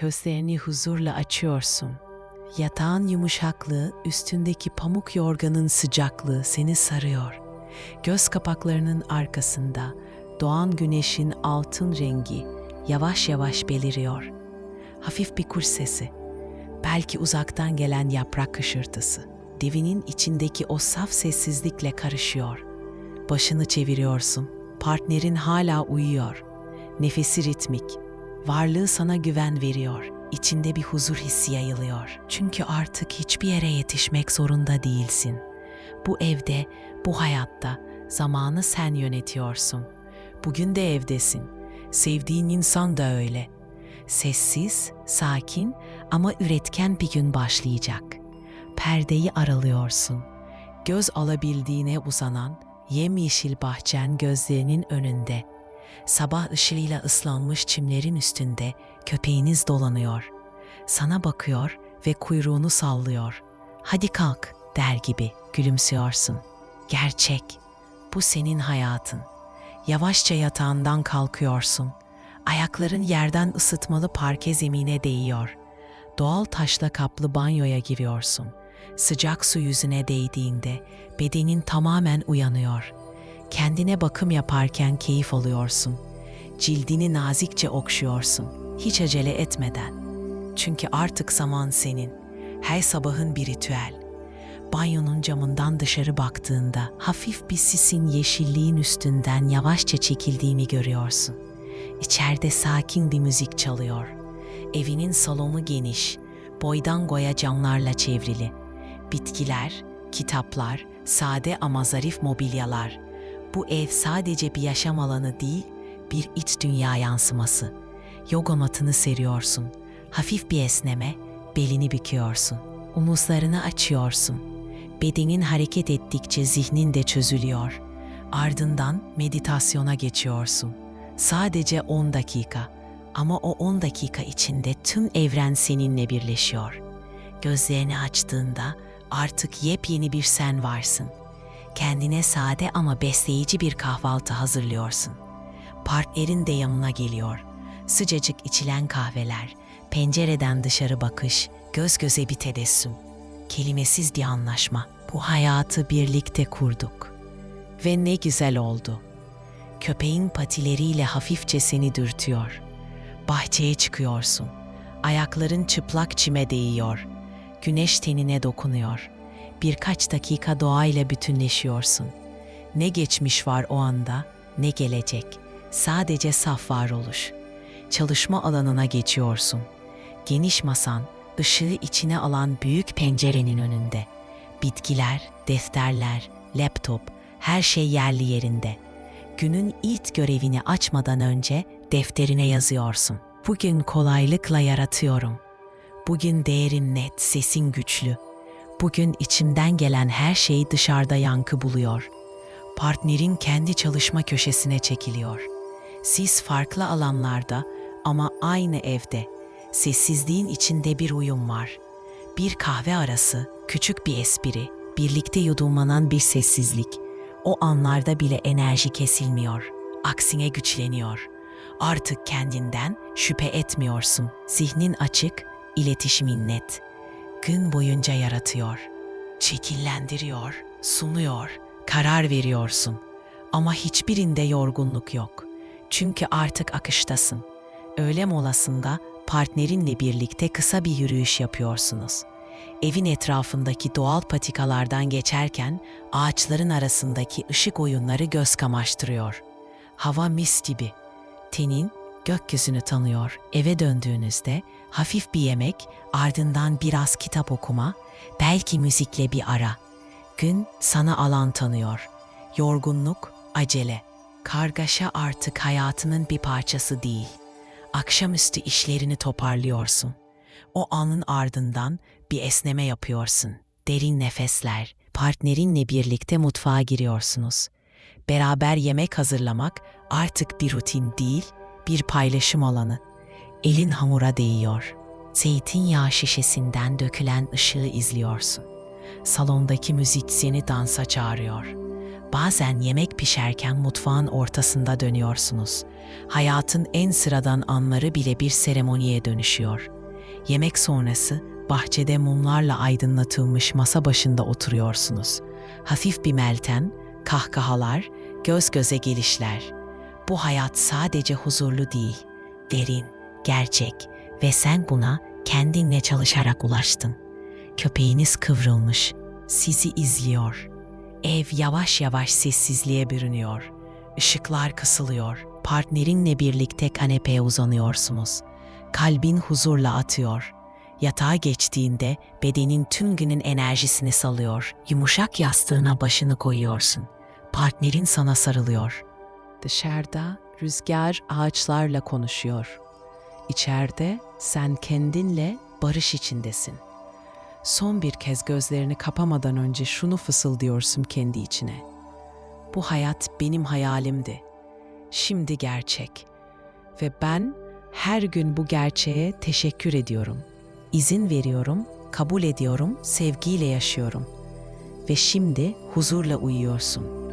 Gözlerini huzurla açıyorsun. Yatağın yumuşaklığı, üstündeki pamuk yorganın sıcaklığı seni sarıyor. Göz kapaklarının arkasında doğan güneşin altın rengi yavaş yavaş beliriyor. Hafif bir kuş sesi, belki uzaktan gelen yaprak kışırtısı, devinin içindeki o saf sessizlikle karışıyor. Başını çeviriyorsun, partnerin hala uyuyor. Nefesi ritmik, varlığı sana güven veriyor. İçinde bir huzur hissi yayılıyor. Çünkü artık hiçbir yere yetişmek zorunda değilsin. Bu evde, bu hayatta zamanı sen yönetiyorsun. Bugün de evdesin. Sevdiğin insan da öyle. Sessiz, sakin ama üretken bir gün başlayacak. Perdeyi aralıyorsun. Göz alabildiğine uzanan yemyeşil bahçen gözlerinin önünde. Sabah ışığıyla ıslanmış çimlerin üstünde köpeğiniz dolanıyor. Sana bakıyor ve kuyruğunu sallıyor. Hadi kalk der gibi gülümsüyorsun. Gerçek. Bu senin hayatın. Yavaşça yatağından kalkıyorsun. Ayakların yerden ısıtmalı parke zemine değiyor. Doğal taşla kaplı banyoya giriyorsun. Sıcak su yüzüne değdiğinde bedenin tamamen uyanıyor. Kendine bakım yaparken keyif alıyorsun. Cildini nazikçe okşuyorsun. Hiç acele etmeden. Çünkü artık zaman senin. Her sabahın bir ritüel. Banyonun camından dışarı baktığında hafif bir sisin yeşilliğin üstünden yavaşça çekildiğini görüyorsun. İçeride sakin bir müzik çalıyor. Evinin salonu geniş, boydan goya camlarla çevrili. Bitkiler, kitaplar, sade ama zarif mobilyalar. Bu ev sadece bir yaşam alanı değil, bir iç dünya yansıması. Yoga matını seriyorsun. Hafif bir esneme, belini büküyorsun. Omuzlarını açıyorsun. Bedenin hareket ettikçe zihnin de çözülüyor. Ardından meditasyona geçiyorsun. Sadece 10 dakika ama o 10 dakika içinde tüm evren seninle birleşiyor. Gözlerini açtığında artık yepyeni bir sen varsın. Kendine sade ama besleyici bir kahvaltı hazırlıyorsun. Partnerin de yanına geliyor. Sıcacık içilen kahveler, pencereden dışarı bakış, göz göze bir tebessüm. Kelimesiz bir anlaşma. Bu hayatı birlikte kurduk. Ve ne güzel oldu. Köpeğin patileriyle hafifçe seni dürtüyor. Bahçeye çıkıyorsun. Ayakların çıplak çime değiyor. Güneş tenine dokunuyor. Birkaç dakika doğayla bütünleşiyorsun. Ne geçmiş var o anda, ne gelecek. Sadece saf varoluş. Çalışma alanına geçiyorsun. Geniş masan, ışığı içine alan büyük pencerenin önünde. Bitkiler, defterler, laptop, her şey yerli yerinde. Günün ilk görevini açmadan önce defterine yazıyorsun. Bugün kolaylıkla yaratıyorum. Bugün değerin net, sesin güçlü. Bugün içimden gelen her şey dışarıda yankı buluyor. Partnerin kendi çalışma köşesine çekiliyor. Siz farklı alanlarda ama aynı evde. Sessizliğin içinde bir uyum var. Bir kahve arası, küçük bir espri, birlikte yudumlanan bir sessizlik. O anlarda bile enerji kesilmiyor. Aksine güçleniyor. Artık kendinden şüphe etmiyorsun. Zihnin açık, iletişimin net. Gün boyunca yaratıyor. Şekillendiriyor, sunuyor, karar veriyorsun. Ama hiçbirinde yorgunluk yok. Çünkü artık akıştasın. Öğle molasında partnerinle birlikte kısa bir yürüyüş yapıyorsunuz. Evin etrafındaki doğal patikalardan geçerken ağaçların arasındaki ışık oyunları göz kamaştırıyor. Hava mis gibi. Tenin gökyüzünü tanıyor. Eve döndüğünüzde hafif bir yemek, ardından biraz kitap okuma, belki müzikle bir ara. Gün sana alan tanıyor. Yorgunluk, acele. Kargaşa artık hayatının bir parçası değil. Akşamüstü işlerini toparlıyorsun. O anın ardından bir esneme yapıyorsun. Derin nefesler, partnerinle birlikte mutfağa giriyorsunuz. Beraber yemek hazırlamak artık bir rutin değil, bir paylaşım alanı. Elin hamura değiyor. Zeytinyağı şişesinden dökülen ışığı izliyorsun. Salondaki müzik seni dansa çağırıyor. Bazen yemek pişerken mutfağın ortasında dönüyorsunuz. Hayatın en sıradan anları bile bir seremoniye dönüşüyor. Yemek sonrası bahçede mumlarla aydınlatılmış masa başında oturuyorsunuz. Hafif bir meltem, kahkahalar, göz göze gelişler. Bu hayat sadece huzurlu değil, derin, gerçek ve sen buna kendinle çalışarak ulaştın. Köpeğiniz kıvrılmış, sizi izliyor. Ev yavaş yavaş sessizliğe bürünüyor. Işıklar kısılıyor. Partnerinle birlikte kanepeye uzanıyorsunuz. Kalbin huzurla atıyor. Yatağa geçtiğinde bedenin tüm günün enerjisini salıyor. Yumuşak yastığına başını koyuyorsun. Partnerin sana sarılıyor. Dışarıda rüzgar ağaçlarla konuşuyor. İçeride sen kendinle barış içindesin. Son bir kez gözlerini kapamadan önce şunu fısıldıyorsun kendi içine. Bu hayat benim hayalimdi. Şimdi gerçek. Ve ben her gün bu gerçeğe teşekkür ediyorum. İzin veriyorum, kabul ediyorum, sevgiyle yaşıyorum. Ve şimdi huzurla uyuyorsun.